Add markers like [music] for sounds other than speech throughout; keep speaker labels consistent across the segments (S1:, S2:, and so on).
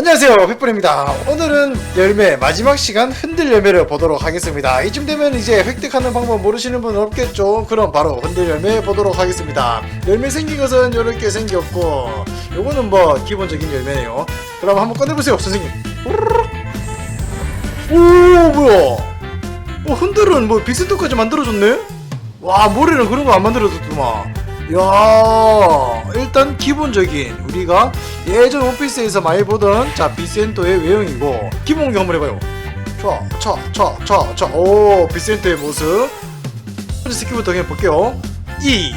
S1: 안녕하세요 횃불입니다. 오늘은 열매 마지막 시간 흔들 열매를 보도록 하겠습니다. 이쯤 되면 이제 획득하는 방법 모르시는 분 없겠죠? 그럼 바로 흔들 열매 보도록 하겠습니다. 열매 생긴 것은 이렇게 생겼고 요거는 뭐 기본적인 열매네요. 그럼 한번 꺼내보세요 선생님. 오 뭐야? 어, 흔들은 뭐 빅센터까지 만들어줬네? 와 모래는 그런 거 안 만들어줬더만. 야 일단 기본적인 우리가 예전 오피스에서 많이 보던 자 비센토의 외형이고 기본 한번 해봐요. 차차차차차오 비센토의 모습. 먼저 스킬부터 그냥 볼게요. 이.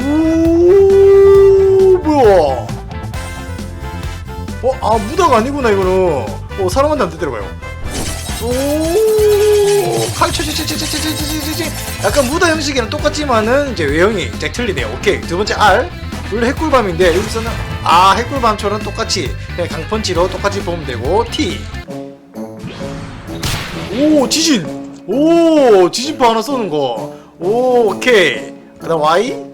S1: 오, 뭐야? 어, 아, 무다가 아니구나, 이거는. 어, 사람한테 안 때려봐요. 오, 약간 무다 형식이랑 똑같지만은 이제 외형이 이제 틀리네요. 오케이. 두 번째 R. 원래 핵꿀밤인데, 여기서는, 아, 핵꿀밤처럼 똑같이, 그냥 강펀치로 똑같이 보면 되고, T. 오, 지진! 오, 지진파 하나 쏘는 거. 오, 오케이. 그 다음 Y.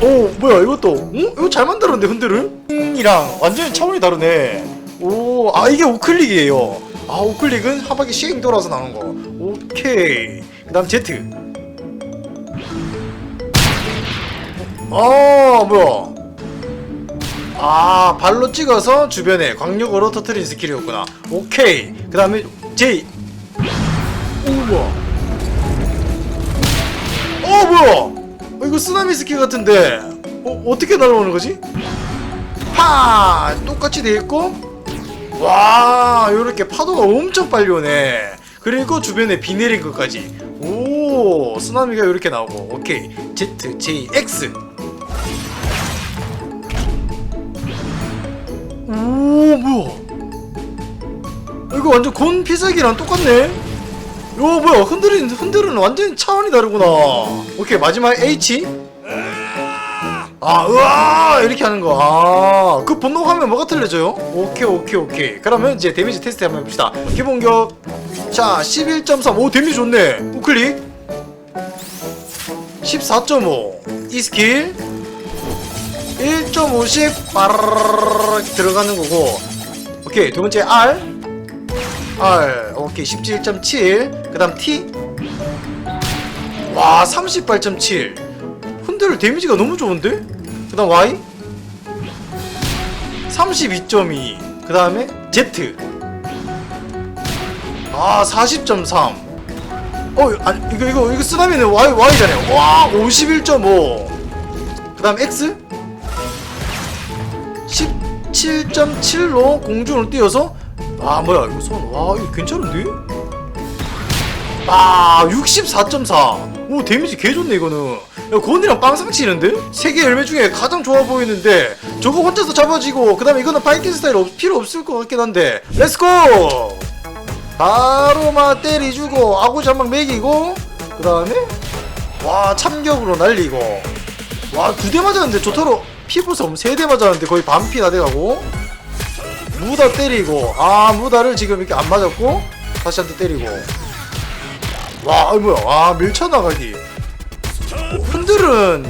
S1: 오 뭐야 이것도 응? 이거 잘 만들었는데 흔들을? 이랑 완전히 차원이 다르네 오 아 이게 우클릭이에요 아 우클릭은 한 바퀴 씩 돌아서 나오는 거. 오케이. 그 다음 Z. 아 뭐야? 아 발로 찍어서 주변에 광력으로 터트린 스킬이었구나. 오케이. 그 다음에 J. 오 뭐야? 어 뭐야? 어, 이거 쓰나미 스킬 같은데. 어, 어떻게 날아오는 거지? 파 똑같이 돼 있고 와 요렇게 파도가 엄청 빨리 오네. 그리고 주변에 비 내린 것까지. 오 쓰나미가 이렇게 나오고. 오케이. Z J X. 오 뭐야? 이거 완전 곤 피사기랑 똑같네? 요 뭐야? 흔들은 흔들은 완전 차원이 다르구나. 오케이 마지막 H 아 으아 이렇게 하는 거 아그 번복하면 뭐가 틀려져요? 오케이 오케이 오케이. 그러면 이제 데미지 테스트 한번 해봅시다. 기본격. 자 11.3 오 데미지 좋네. 우클릭. 14.5 이 스킬. 1.5씩 빠르르르 들어가는 거고. 오케이 두 번째 R. R. 오케이 17.7 그 다음 T. 와 38.7 흔들 데미지가 너무 좋은데? 그 다음 Y? 32.2 그 다음에 Z? 아 40.3 어 아니 이거 이거 이거 쓰나미는 Y Y잖아요. 와 51.5 그 다음 X? 17.7로 공중을 뛰어서 아 뭐야 이거 손 와 이거 괜찮은데? 아 64.4 오 데미지 개 좋네 이거는 야 건이랑 빵상 치는데? 세계 열매 중에 가장 좋아 보이는데 저거 혼자서 잡아지고 그 다음에 이거는 파이팅 스타일 없, 필요 없을 것 같긴 한데 렛츠고 바로 막 때리주고 아구자막 매기고 그 다음에 와 참격으로 날리고. 와두대 맞았는데 조타로 피부섬 세대 맞았는데 거의 반피 다 돼가고. 무다 때리고 아 무다를 지금 이렇게 안 맞았고 다시 한 대 때리고. 와 아, 뭐야. 아 밀쳐 나가기 흔들은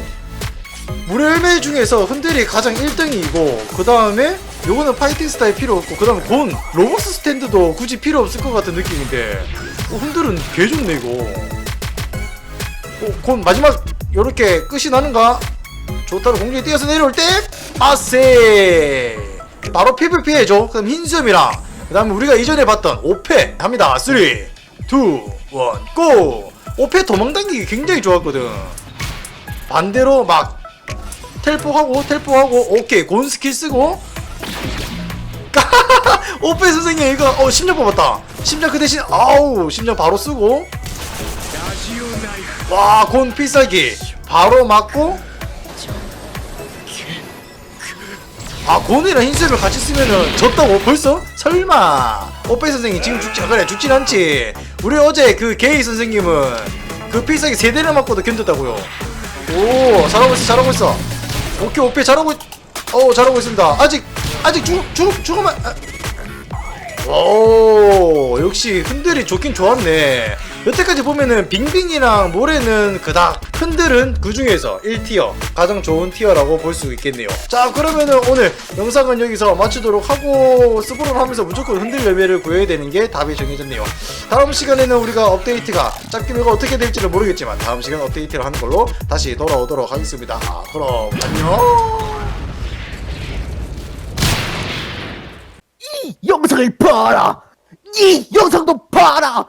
S1: 물열매 중에서 흔들이 가장 1등이고 그 다음에 요거는 파이팅 스타일 필요 없고 그 다음에 곤 로버스 스탠드도 굳이 필요 없을 것 같은 느낌인데 어, 흔들은 개 좋네 이거 어, 곤 마지막 요렇게 끝이 나는가? 조타로 공중에 뛰어서 내려올 때 아세! 바로 PVP 해줘 그럼 흰수염이랑 그 다음에 우리가 이전에 봤던 오페 합니다. 3 2 1 고! 오페 도망당기기 굉장히 좋았거든. 반대로 막 텔포하고 텔포하고 오케이 곤 스킬 쓰고. [laughs] 오페 선생님 이거 어 심장 뽑았다. 심장 그 대신 아우 심장 바로 쓰고. 와 곤 필살기. 바로 맞고. 아 곤이랑 흰색을 같이 쓰면은 졌다고 벌써? 설마 오페 선생님 지금 죽지 그래 죽진 않지. 우리 어제 그 게이 선생님은 그 필살기 세 대를 맞고도 견뎠다고요. 오 잘하고 있어 잘하고 있어. 오케이 오페 잘하고 있... 어 잘하고 있습니다. 아직 아직 죽 죽 죽으면 아, 오 역시 흔들이 좋긴 좋았네. 여태까지 보면은 빙빙이랑 모래는 그닥 흔들은 그 중에서 1티어 가장 좋은 티어라고 볼 수 있겠네요. 자 그러면은 오늘 영상은 여기서 마치도록 하고 스포를 하면서 무조건 흔들 열매를 구해야 되는 게 답이 정해졌네요. 다음 시간에는 우리가 업데이트가 짝기류가 어떻게 될지는 모르겠지만 다음 시간 업데이트를 하는 걸로 다시 돌아오도록 하겠습니다. 그럼 안녕
S2: 이 영상을 봐라! 이 영상도 봐라!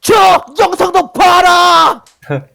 S2: 저 영상도 봐라! [laughs]